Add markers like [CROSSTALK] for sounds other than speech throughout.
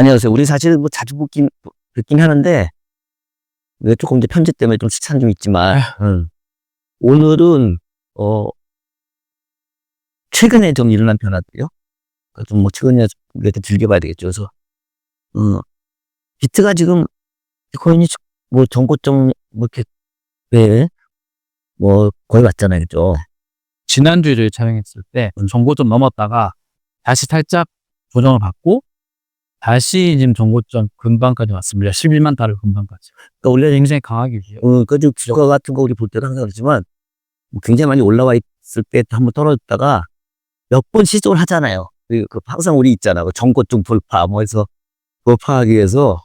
안녕하세요. 우리 사실 뭐 자주 보긴, 듣긴 하는데, 왜 조금 이제 편집 때문에 좀 시차는 좀 있지만, 음. 오늘은, 어, 최근에 좀 일어난 변화들이요. 좀 뭐 최근에 우리가 즐겨봐야 되겠죠. 그래서, 어, 비트가 지금, 비트코인이 뭐 전고점, 뭐 이렇게, 왜, 뭐, 거의 왔잖아요. 그죠? 지난주를 촬영했을 때 정고점 넘었다가 다시 살짝 조정을 받고 다시 지금 정고점 근방까지 왔습니다. 11만 달러 근방까지. 그러니까 원래 굉장히 강하게 유지해요. 어, 그, 좀 주가 같은 거 우리 볼 때도 항상 그렇지만, 뭐 굉장히 많이 올라와 있을 때 한번 떨어졌다가 몇 번 시도를 하잖아요. 그, 그 항상 우리 있잖아. 그 정고점 돌파, 뭐 해서 돌파하기 위해서,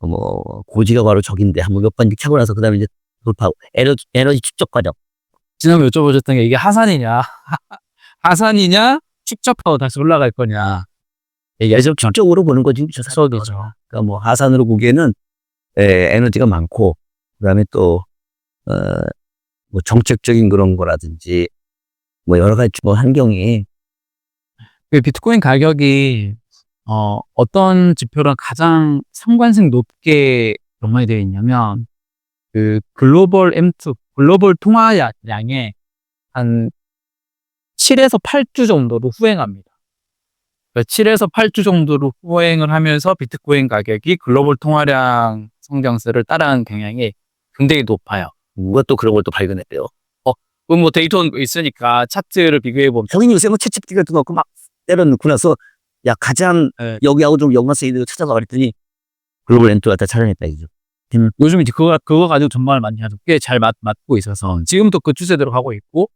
어, 뭐, 고지가 바로 적인데 한번 몇 번 이렇게 하고 나서 그 다음에 이제 돌파하고, 에너지, 에너지 축적 과정. 지난번에 여쭤보셨던 게 이게 하산이냐 하산이냐 축적하고 다시 올라갈 거냐 예전 축적으로 보는 거지. 수업이죠. 그러니까 뭐 하산으로 보기에는 에, 에너지가 많고, 그 다음에 또, 어, 뭐 정책적인 그런 거라든지, 뭐 여러 가지 뭐 환경이 그 비트코인 가격이 어, 어떤 지표랑 가장 상관성 높게 연관이 되어 있냐면 그 글로벌 M2 글로벌 통화량의 한 7에서 8주 정도로 후행합니다. 그러니까 7에서 8주 정도로 후행을 하면서 비트코인 가격이 글로벌 통화량 성장세를 따라하는 경향이 굉장히 높아요. 누가 또 그런 걸 또 발견했대요. 그럼 뭐 데이터는 있으니까 차트를 비교해 보면 형님 요새 뭐 채찍 같은 거 넣고 막 때려 넣고 나서 야 가장 네. 여기하고 좀 연관성 있는 거 찾아봐 그랬더니 글로벌 엔트가 다 촬영했다 이죠. 요즘 이제 그거, 그거 가지고 전망을 많이 하죠. 꽤 잘 맞고 있어서 지금도 그 추세대로 가고 있고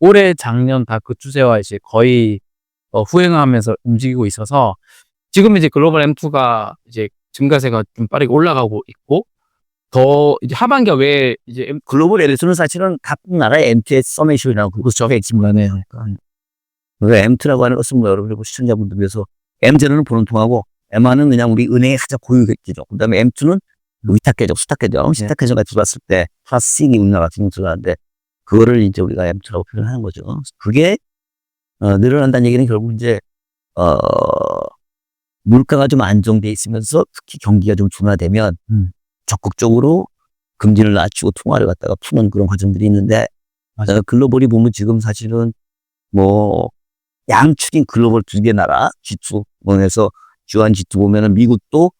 올해 작년 다 그 추세와 이제 거의 어, 후행하면서 움직이고 있어서 지금 이제 글로벌 M2가 이제 증가세가 좀 빠르게 올라가고 있고 더 이제 하반기가 왜 이제 글로벌 엔트는 사실은 각 나라의 MTS 서메이션이라고 그거 적혀 있지만 그 MT라고 하는 것은 뭐 여러분들 뭐 시청자분들 위해서 M0는 보는 통하고 M1은 그냥 우리 은행의 가장 고유 계정. 그 다음에 M2는 위탁 계정, 수탁 계정, 시탁 계정가 들어왔을 때 플러스익이 우리나라 같은 경우 들어가는데 그거를 이제 우리가 M2라고 표현하는 거죠. 그게 어, 늘어난다는 얘기는 결국 이제 어, 물가가 좀 안정돼 있으면서 특히 경기가 좀 둔화되면 음. 적극적으로 금리를 낮추고 통화를 갖다가 푸는 그런 과정들이 있는데 어, 글로벌이 보면 지금 사실은 뭐 양축인 글로벌 두 개 나라 G2 원에서 주한 G2 보면은 미국도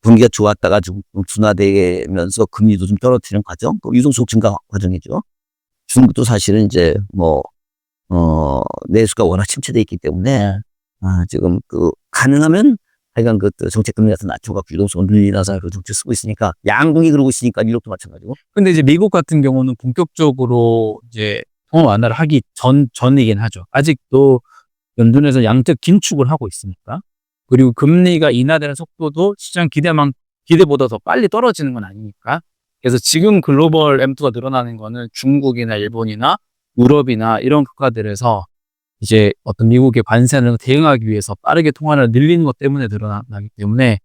분기가 좋았다가 좀 둔화되면서 금리도 좀 떨어뜨리는 과정, 또 유동성 증가 과정이죠. 중국도 사실은 이제 뭐, 어, 내수가 워낙 침체돼 있기 때문에, 아, 지금 그, 가능하면 하여간 그 정책 금리 같은 낮춰갖고 유동성을 늘리나서 그 정책 쓰고 있으니까, 양국이 그러고 있으니까 유럽도 마찬가지고. 근데 이제 미국 같은 경우는 본격적으로 이제 통화 완화를 하기 전 전이긴 하죠. 아직도 연준에서 양적 긴축을 하고 있으니까. 그리고 금리가 인하되는 속도도 시장 기대만 기대보다 더 빨리 떨어지는 건 아니니까. 그래서 지금 글로벌 M2가 늘어나는 거는 중국이나 일본이나 유럽이나 이런 국가들에서 이제 어떤 미국의 관세를 대응하기 위해서 빠르게 통화를 늘리는 것 때문에 늘어나기 때문에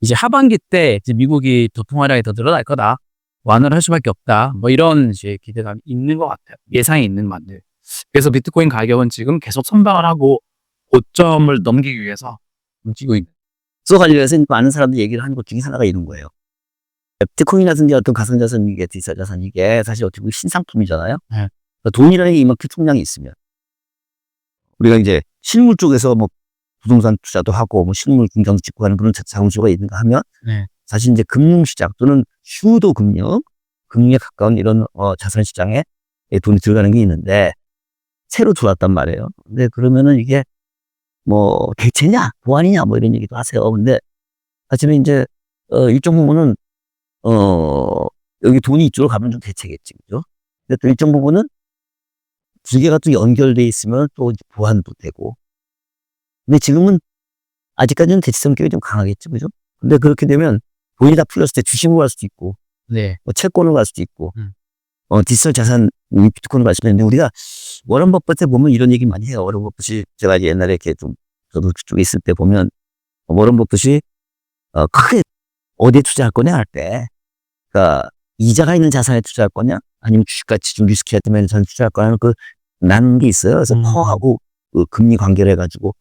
이제 하반기 때 이제 미국이 더 통화량이 더 늘어날 거다. 완화를 할 수밖에 없다. 뭐 이런 이제 기대감이 있는 것 같아요. 예상이 있는 만들. 그래서 비트코인 가격은 지금 계속 선방을 하고 고점을 넘기기 위해서 움직이고 있는. 써 관련해서 많은 사람들이 얘기를 하는 것 중에 하나가 이런 거예요. 비트코인이라든지 어떤 가상자산 이게 디지털 자산 이게 사실 어떻게 보면 신상품이잖아요. 네. 그러니까 돈이라는 게 이만큼 총량이 있으면 우리가 이제 실물 쪽에서 뭐 부동산 투자도 하고 뭐 실물 공장도 짓고 하는 그런 자- 자금수가 있는가 하면 네. 사실 이제 금융시장 또는 휴도 금융, 금융에 가까운 이런 어, 자산 시장에 돈이 들어가는 게 있는데 새로 들어왔단 말이에요. 근데 그러면은 이게 뭐 대체냐, 보완이냐 뭐 이런 얘기도 하세요. 근데 사실은 이제 어, 일정 부분은 어 여기 돈이 이쪽으로 가면 좀 대체겠지, 그죠? 근데 또 일정 부분은 두 개가 또 연결돼 있으면 또 보완도 되고. 근데 지금은 아직까지는 대체 성격이 좀 강하겠죠, 그죠? 근데 그렇게 되면 돈이 다 풀렸을 때 주식으로 갈 수도 있고, 네. 뭐 채권으로 갈 수도 있고, 음. 어, 디지털 자산, 이 비트코인으로 갈 수도 있는데, 우리가 워런 버핏에 보면 이런 얘기 많이 해요. 워런 버핏이 제가 옛날에 이렇게 좀, 저도 그쪽에 있을 때 보면, 어, 워런 버핏이, 어, 크게 어디에 투자할 거냐 할 때, 그니까, 이자가 있는 자산에 투자할 거냐? 아니면 주식같이 좀 리스키할 때면 자산에 투자할 거냐? 그, 나는 게 있어요. 그래서 음. 퍼하고 그 금리 관계를 해가지고,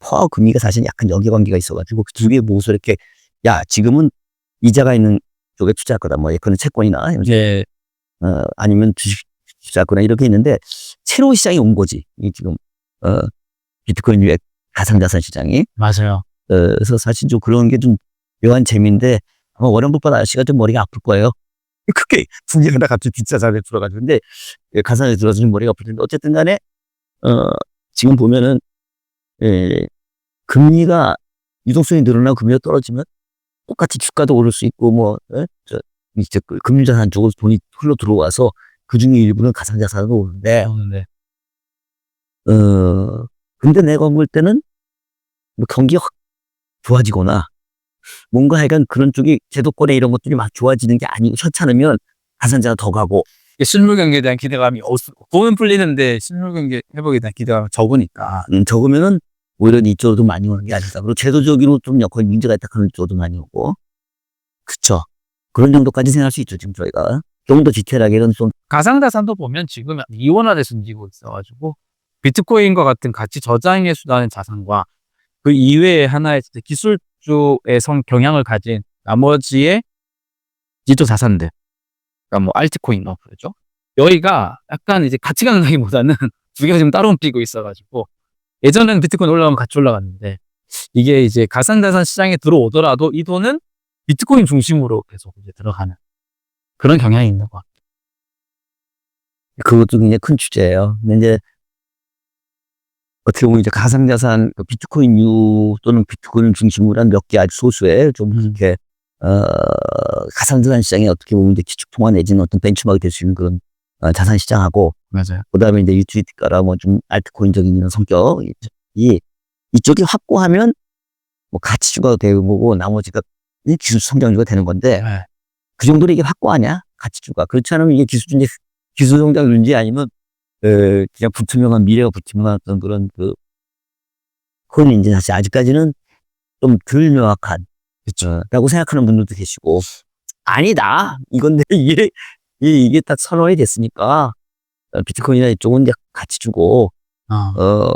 퍼와 금리가 사실 약간 연계관계가 있어가지고 그 두개 모아서 이렇게 야 지금은 이자가 있는 쪽에 투자할 거다 뭐 예컨대 채권이나 예. 어, 아니면 주식 투자거나 이렇게 있는데 새로운 시장이 온 거지 이 지금 어 비트코인 외 가상자산 시장이 맞아요. 어, 그래서 사실 좀 그런 게 좀 묘한 재미인데 아마 워렌 버핏 아저씨가 좀 머리가 아플 거예요. 그게 분야가 갑자기 뒷자산에 들어가지고 근데 예, 가상에 들어서 좀 머리가 아플 텐데 어쨌든 간에 어 지금 보면은 예, 금리가 유동성이 늘어나고 금리가 떨어지면 똑같이 주가도 오를 수 있고 뭐 예? 저 이제 그 금융 자산 쪽으로 돈이 흘러 들어와서 그 중에 일부는 가상 자산으로 오는데 오는데. 어, 근데 내가 볼 때는 뭐 경기가 확 좋아지거나 뭔가 하여간 그런 쪽이 제도권에 이런 것들이 막 좋아지는 게 아니고 현찮으면 가산자가 더 가고 실물 경기에 대한 기대감이 없, 돈은 풀리는데 실물 경기 회복에 대한 기대감이 적으니까. 음, 적으면은 오히려 이쪽으로 많이 오는 게 아닐까. 그리고 제도적으로 좀 여건이 문제가 있다 하는 쪽도 많이 오고. 그쵸. 그런 정도까지 생각할 수 있죠, 지금 저희가. 좀 더 디테일하게는 좀, 가상자산도 보면 지금 이원화돼 숨지고 있어가지고 비트코인과 같은 가치 저장에 수단의 자산과 그 이외에 하나의 기술 쪽의 성 경향을 가진 나머지의 디지털 자산들, 그러니까 뭐 알트코인 뭐 그러죠. 여기가 약간 이제 같이 가는다기보다는 [LAUGHS] 두 개가 지금 따로 움직이고 있어가지고 예전에는 비트코인 올라가면 같이 올라갔는데 이게 이제 가상자산 시장에 들어오더라도 이 돈은 비트코인 중심으로 계속 이제 들어가는 그런 경향이 있는 것 같아요. 그것도 굉장히 큰 주제예요. 근데 이제, 어떻게 보면 이제 가상자산, 그 비트코인유 또는 비트코인을 중심으로 한 몇 개 아주 소수의 좀 음. 이렇게, 어, 가상자산 시장에 어떻게 보면 이제 기축통화 내지는 어떤 벤치마크 될 수 있는 그런 어, 자산 시장하고, 맞아요. 그 다음에 이제 유틸리티가라 뭐 좀 알트코인적인 이런 성격이 이쪽이 확고하면 뭐 가치주가 되는 거고 나머지가 이 기술 성장주가 되는 건데 네. 그 정도로 이게 확고하냐 가치주가 그렇지 않으면 이게 기술인지 기술 성장주인지 아니면 어, 그냥 불투명한 미래가 불투명한 어떤 그런 그 코인인지 사실 아직까지는 좀 덜 명확한 그렇죠. 라고 생각하는 분들도 계시고 아니다 이건데 [LAUGHS] 이게 이- 이게 딱 선언이 됐으니까 어, 비트코인이나 이쪽은 이제 같이 주고 어. 어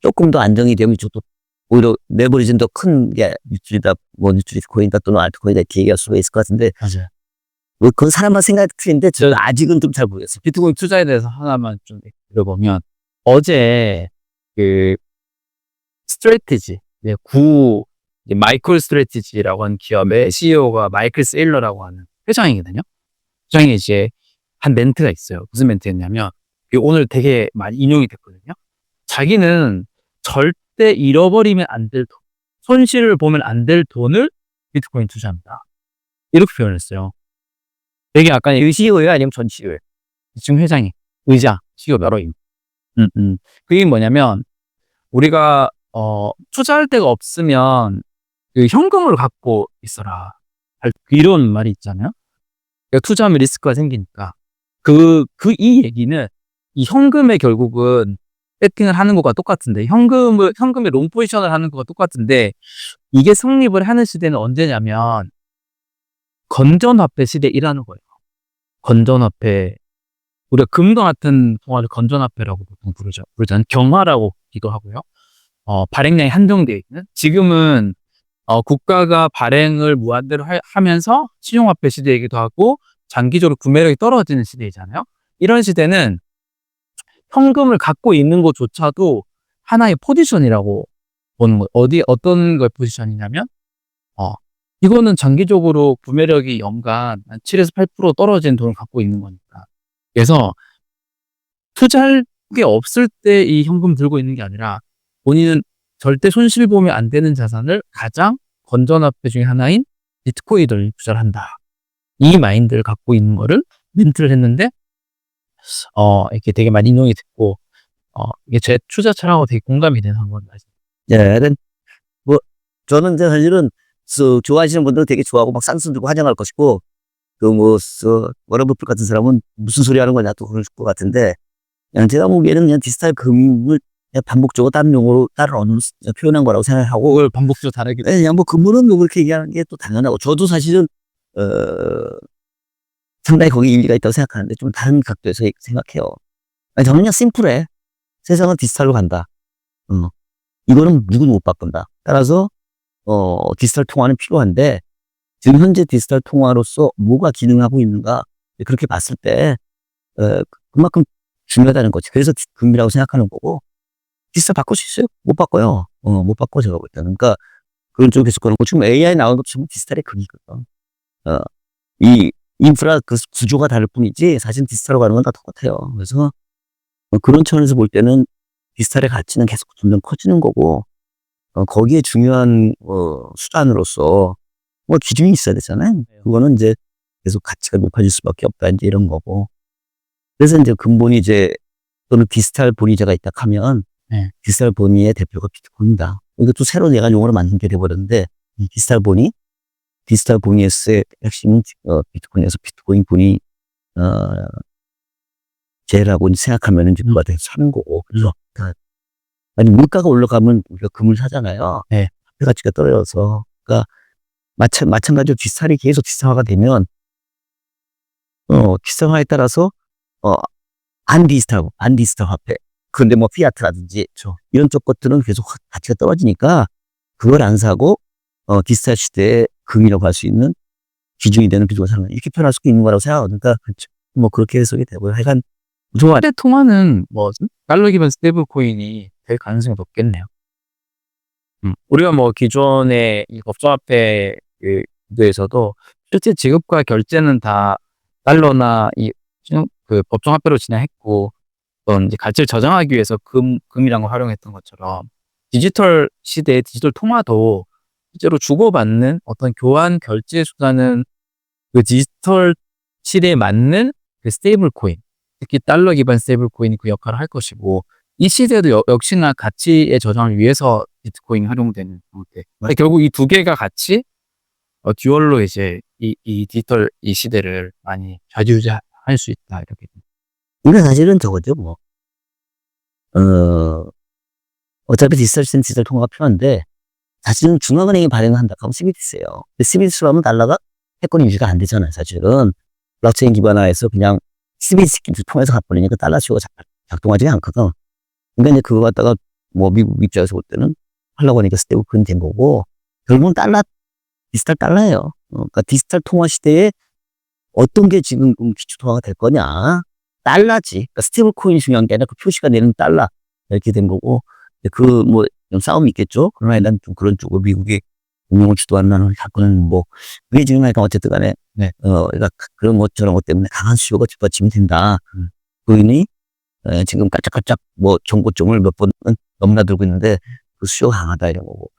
조금 더 안정이 되면 이쪽도 오히려 레버리지는 더큰게 유출이다 뭐 유출이 코인이다 또는 알트코인이다 이렇게 얘기할 수가 있을 것 같은데 맞아요. 뭐 그건 사람마다 생각이 틀린데 저는 아직은 좀 잘 모르겠어요. 비트코인 투자에 대해서 하나만 좀 들어보면 어제 그 스트레티지 네, 구 마이클 스트레티지라고 하는 기업의 CEO가 마이클 세일러라고 하는 회장이거든요. 회장이 이제 한 멘트가 있어요. 무슨 멘트였냐면 오늘 되게 많이 인용이 됐거든요. 자기는 절대 잃어버리면 안 될 돈, 손실을 보면 안 될 돈을 비트코인 투자합니다. 이렇게 표현했어요. 되게 약간 의시의회 아니면 전시의회? 지금 회장이 의장 CEO 여러 임. 음, 음. 그게 뭐냐면 우리가 어 투자할 데가 없으면 그 현금을 갖고 있어라. 할- 이런 말이 있잖아요. 그러니까 투자하면 리스크가 생기니까 그 그 이 얘기는 이 현금에 결국은 세팅을 하는 것과 똑같은데 현금을 현금에 롱 포지션을 하는 것과 똑같은데 이게 성립을 하는 시대는 언제냐면 건전화폐 시대이라는 거예요. 건전화폐 우리가 금과 같은 통화를 건전화폐라고 보통 부르죠. 부르잖아요. 경화라고 기도 하고요. 어, 발행량이 한정되어 있는. 지금은 어, 국가가 발행을 무한대로 하, 하면서 신용화폐 시대이기도 하고 장기적으로 구매력이 떨어지는 시대이잖아요. 이런 시대는 현금을 갖고 있는 것조차도 하나의 포지션이라고 보는 거. 어디 어떤 걸 포지션이냐면 어, 이거는 장기적으로 구매력이 연간 한 7에서 8% 떨어진 돈을 갖고 있는 거니까. 그래서 투자할 게 없을 때 이 현금 들고 있는 게 아니라 본인은 절대 손실 보면 안 되는 자산을 가장 건전 화폐 중에 하나인 비트코인을 투자를 한다. 이 마인드를 갖고 있는 거를 멘트를 했는데 어 이렇게 되게 많이 인용이 됐고 어 이게 제 투자 철학하고 되게 공감이 되는 겁니다. 예, 근데 뭐 저는 이제 사실은 저 좋아하시는 분들은 되게 좋아하고 막 쌍수 들고 환영할 것이고 그뭐 워런 버핏 같은 사람은 무슨 소리 하는 거냐 또 그럴 것 같은데 그냥 제가 보기에는 그냥 디지털 그냥 반복적으로 다른 용어로 다른 언어로 쓰- 표현한 거라고 생각하고 그걸 반복적으로 다르게 예, 그냥 뭐 금물은 뭐 그렇게 얘기하는 게 또 당연하고 저도 사실은 어 상당히 거기 일리가 있다고 생각하는데 좀 다른 각도에서 생각해요. 아니, 저는 그냥 심플해. 세상은 디지털로 간다. 어. 이거는 누구도 못 바꾼다. 따라서 어 디지털 통화는 필요한데 지금 현재 디지털 통화로서 뭐가 기능하고 있는가 그렇게 봤을 때 어, 그만큼 중요하다는 거지. 그래서 금이라고 생각하는 거고 디지털 바꿀 수 있어요? 못 바꿔요. 어, 못 바꿔 제가 볼 때는. 그러니까 그런 쪽에 계속 거 지금 AI 나온 것처럼 디지털의 금이거든. 어, 이 인프라 그 구조가 다를 뿐이지 사실 디지털로 가는 건 다 똑같아요. 그래서 어, 그런 차원에서 볼 때는 디지털의 가치는 계속 점점 커지는 거고 어, 거기에 중요한 어, 수단으로서 뭐 기준이 있어야 되잖아요. 그거는 이제 계속 가치가 높아질 수밖에 없다 이제 이런 거고. 그래서 이제 근본이 이제 또는 디지털 본위제가 있다 하면 네. 디지털 본위의 대표가 비트코인이다. 이것도 새로 내가 용어를 만든 게 돼버렸는데 이 디지털 본위, 디지털 본위에서의 핵심은 어, 비트코인에서 비트코인 본위 어, 제라고 생각하면 이제 그가 돼서 사는 거고. 그래서 그러니까 아니 물가가 올라가면 우리가 금을 사잖아요. 네. 화폐 가치가 떨어져서 그러니까 마찬 마찬가지로 디지털이 계속 디지털화가 되면 어 디지털화에 따라서 어 안 디지털 안 디지털 화폐 그런데 뭐 피아트라든지 이런 쪽 것들은 계속 화- 가치가 떨어지니까 그걸 안 사고 어 디지털 시대에 금이라고 할 수 있는 기준이 되는 비중을 사는. 이렇게 표현할 수도 있는 거라고 생각하니까 그러니까 뭐 그렇게 해석이 되고요. 하여간 저 화폐 통화는 뭐 달러 기반 스테이블 코인이 될 가능성이 높겠네요. 음, 우리가 뭐 기존의 이 법정화폐 그 구도에서도 실제 지급과 결제는 다 달러나 이 신- 그 법정화폐로 진행했고 어떤 이제 가치를 저장하기 위해서 금 금이란 걸 활용했던 것처럼 디지털 시대의 디지털 통화도 실제로 주고받는 어떤 교환 결제 수단은 그 디지털 시대에 맞는 그 스테이블 코인 특히 달러 기반 스테이블 코인이 그 역할을 할 것이고 이 시대도 여- 역시나 가치의 저장을 위해서 비트코인이 활용되는 형태. 근데 결국 이 두 개가 같이 어, 듀얼로 이제 이, 이 디지털 이 시대를 많이 좌지우지할 수 있다 이렇게. 이게 사실은 저거죠, 뭐. 어, 어차피 디지털 시스템 디지털 통화가 필요한데, 사실은 중앙은행이 발행한다 하면. 근데 CBDC로 하면 달러가 패권 유지가 안 되잖아요, 사실은. 블록체인 기반화해서 그냥 CBDC 통해서 갚으니까 달러 수요가 작- 작동하지 않거든. 그러니까 이제 그거 갖다가 뭐 미국 입장에서 볼 때는 하려고 하니까 스테이블 코인 된 거고, 결국은 달러, 디지털 달러예요. 어, 그러니까 디지털 통화 시대에 어떤 게 지금 음, 기초 통화가 될 거냐? 달러지. 그러니까 스테이블 코인이 중요한 게 아니라 그 표시가 내는 달러. 이렇게 된 거고, 그, 뭐, 좀 싸움이 있겠죠? 그러나 일단 좀 그런 쪽으로 미국이 운영을 주도한다는 사건은 뭐, 그게 지금 약간 어쨌든 간에, 네. 어, 그러니까 그런 것 저런 것 때문에 강한 수요가 뒷받침이 된다. 음. 코인이, 에, 지금 깔짝깔짝 뭐 정고점을 몇 번은 넘나들고 있는데, 그 수요가 강하다 이런 거고.